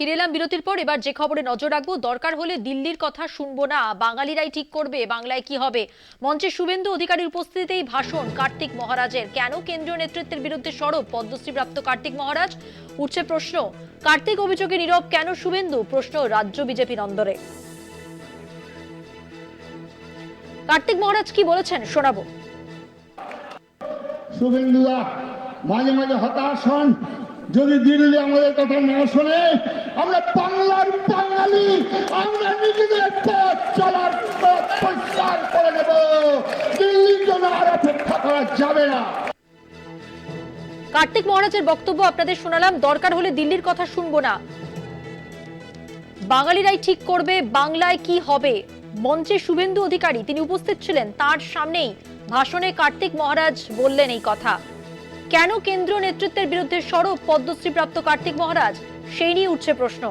ফিরে এলাম বিরতির পর। এবার যে খবরে নজর রাখব, দরকার হলে দিল্লির কথা শুনব না, বাঙালিরাই ঠিক করবে, বাংলায় কি হবে? মঞ্চে শুভেন্দু অধিকারীর উপস্থিতিতেই ভাষণ, কার্তিক মহারাজের। কেন কেন্দ্রীয় নেতৃত্বের বিরুদ্ধে সরব পদ্মশ্রীপ্রাপ্ত কার্তিক মহারাজ? উঠছে প্রশ্ন, কার্তিক অভিযোগে নীরব কেন শুভেন্দু? প্রশ্ন রাজ্য বিজেপির অন্দরে কার্তিক মহারাজ কি বলেছেন শোনাবো। শুভেন্দুরা মাঝে মাঝে হতাশ হন। যদি দিল্লি আমাদের কথা না শোনে, আমরা বাংলার বাঙালি, আমরা নিজেদের পথ চলার পরিষ্কার করে দেব দিল্লির জন্য আর অপেক্ষা করা যাবে না। কার্তিক মহারাজের বক্তব্য আপনাদের শোনালাম, দরকার হলে দিল্লির কথা শুনব না। বাঙালিরাই ঠিক করবে, বাংলায় কি হবে? মঞ্চে শুভেন্দু অধিকারী, তিনি উপস্থিত ছিলেন তার সামনেই। ভাষণে কার্তিক মহারাজ বললেন এই কথা। কেন কেন্দ্র নেতৃত্বের বিরুদ্ধে সরব পদ্মশ্রীপ্রাপ্ত কার্তিক মহারাজ? সেই নিয়ে উঠছে প্রশ্ন।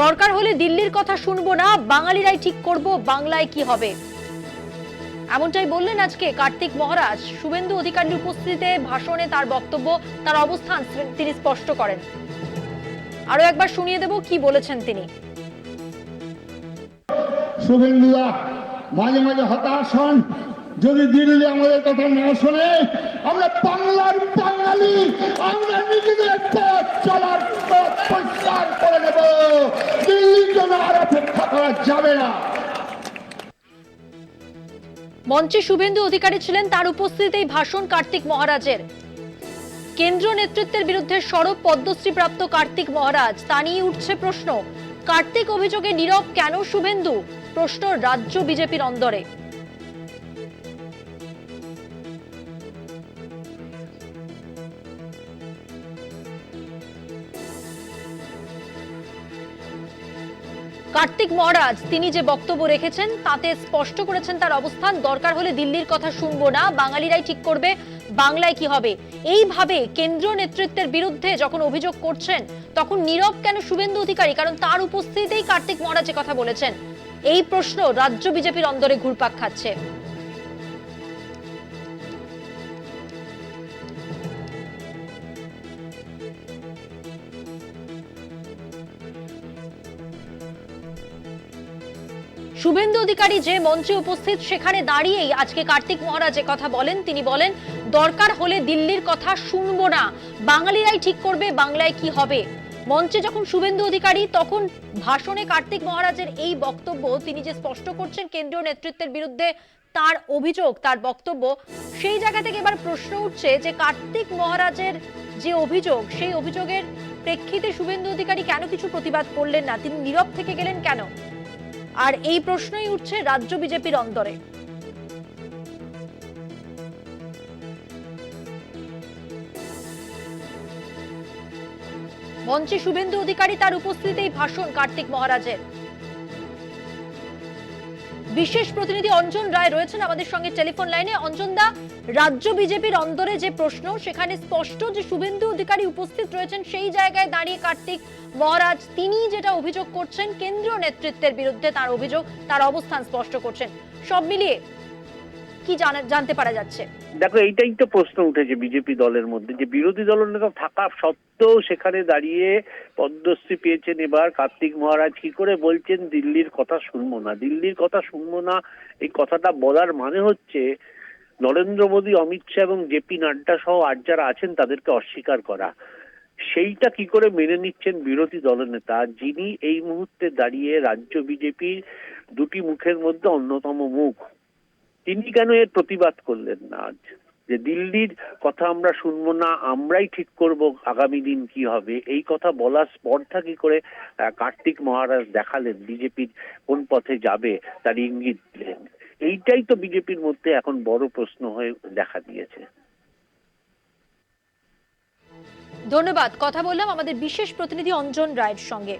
দরকার হলে দিল্লির কথা শুনব না, বাঙালিরাই ঠিক করব, বাংলায় কি হবে? এমনটাই বললেন আজকে কার্তিক মহারাজ। শুভেন্দু অধিকারীর উপস্থিতিতে ভাষণে তার বক্তব্য, তার অবস্থান তিনি স্পষ্ট করেন। আরও একবার শুনিয়ে দেব কি বলেছেন তিনি। শুভেন্দুরা মাঝে মাঝে হতাশ হন। যদি দিল্লি আমাদের কথা না শোনে, আমরা বাংলার বাঙালি, আমরা নিজেদের পথ চলার পথ পরিষ্কার করে দেব। দিল্লির জন্য আর অপেক্ষা করা যাবে না? মঞ্চে শুভেন্দু অধিকারী ছিলেন তার উপস্থিতিতেই ভাষণ কার্তিক মহারাজের। কেন্দ্র নেতৃত্বের বিরুদ্ধে সরব পদ্মশ্রী প্রাপ্ত কার্তিক মহারাজ, তা নিয়ে উঠছে প্রশ্ন। কার্তিক অভিযোগে নীরব কেন শুভেন্দু? প্রশ্ন রাজ্য বিজেপির অন্দরে। কার্তিক মহারাজ, তিনি যে বক্তব্য রেখেছেন, তাতে স্পষ্ট করেছেন তার অবস্থান। দরকার হলে দিল্লির কথা শুনব না, বাঙালিরাই ঠিক করবে। বাংলায় কি হবে? এইভাবে কেন্দ্র নেতৃত্বের বিরুদ্ধে যখন অভিযোগ করছেন, তখন নীরব কেন শুভেন্দু অধিকারী? কারণ তার উপস্থিতিতেই কার্তিক মহারাজ কথা বলেছেন। এই প্রশ্ন রাজ্য বিজেপির অন্দরে ঘুরপাক খাচ্ছে। শুভেন্দু অধিকারী যে মঞ্চে উপস্থিত, সেখানে দাঁড়িয়েই আজকে কার্তিক মহারাজ কথা বলেন। তিনি বলেন দরকার হলে দিল্লির কথা শুনব না। বাঙালিরাই ঠিক করবে, বাংলায় কি হবে? মঞ্চে যখন শুভেন্দু অধিকারী, তখন ভাষণে কার্তিক মহারাজের এই বক্তব্য তিনি যে স্পষ্ট করছেন কেন্দ্রীয় নেতৃত্বের বিরুদ্ধে, তার অভিযোগ, তার বক্তব্য, সেই জায়গা থেকে এবার প্রশ্ন উঠছে যে কার্তিক মহারাজের যে অভিযোগ, সেই অভিযোগের প্রেক্ষিতে শুভেন্দু অধিকারী কেন কিছু প্রতিবাদ করলেন না? তিনি নীরব থেকে গেলেন কেন? আর এই প্রশ্নই উঠছে রাজ্য বিজেপির অন্তরে মঞ্চে শুভেন্দু অধিকারী তার উপস্থিতিতেই ভাষণ কার্তিক মহারাজের। বিশেষ প্রতিনিধি অঞ্জন রায় রয়েছেন আমাদের সঙ্গে টেলিফোন লাইনে। অঞ্জন দা, রাজ্য বিজেপির অন্দরে যে প্রশ্ন, সেখানে স্পষ্ট যে শুভেন্দু অধিকারী উপস্থিত রয়েছেন, সেই জায়গায় দাঁড়িয়ে কার্তিক মহারাজ তিনি যেটা অভিযোগ করছেন, কেন্দ্রীয় নেতৃত্বের বিরুদ্ধে তার অভিযোগ, তার অবস্থান স্পষ্ট করছেন। সব মিলিয়ে কি জানতে পারা যাচ্ছে? দেখো, এইটাই তো প্রশ্ন উঠেছে বিজেপি দলের মধ্যে, যে বিরোধী দলনেতা থাকা সত্ত্বেও সেখানে দাঁড়িয়ে পদ্মশ্রী পেয়েছেন এবার। কার্তিক মহারাজ কি করে বলছেন, দিল্লির কথা শুনব না। দিল্লির কথা শুনব না, এই কথাটা বলার মানে হচ্ছে, নরেন্দ্র মোদী, অমিত শাহ এবং জেপি নাড্ডা সহ আর যারা আছেন, তাদেরকে অস্বীকার করা। সেইটা কি করে মেনে নিচ্ছেন বিরোধী দলনেতা যিনি এই মুহূর্তে দাঁড়িয়ে রাজ্য বিজেপির দুটি মুখের মধ্যে অন্যতম মুখ? তিনি কেন এর প্রতিবাদ করলেন না আজ? যে দিল্লির কথা আমরা শুনব না, আমরাই ঠিক করব আগামী দিন কি হবে? এই কথা বলার স্পর্ধা কি করে কার্তিক মহারাজ দেখালেন? বিজেপির কোন পথে যাবে? তার ইঙ্গিত দিলেন। এইটাই তো বিজেপির মধ্যে এখন বড় প্রশ্ন হয়ে দেখা দিয়েছে। ধন্যবাদ। কথা বললাম আমাদের বিশেষ প্রতিনিধি অঞ্জন রায়ের সঙ্গে।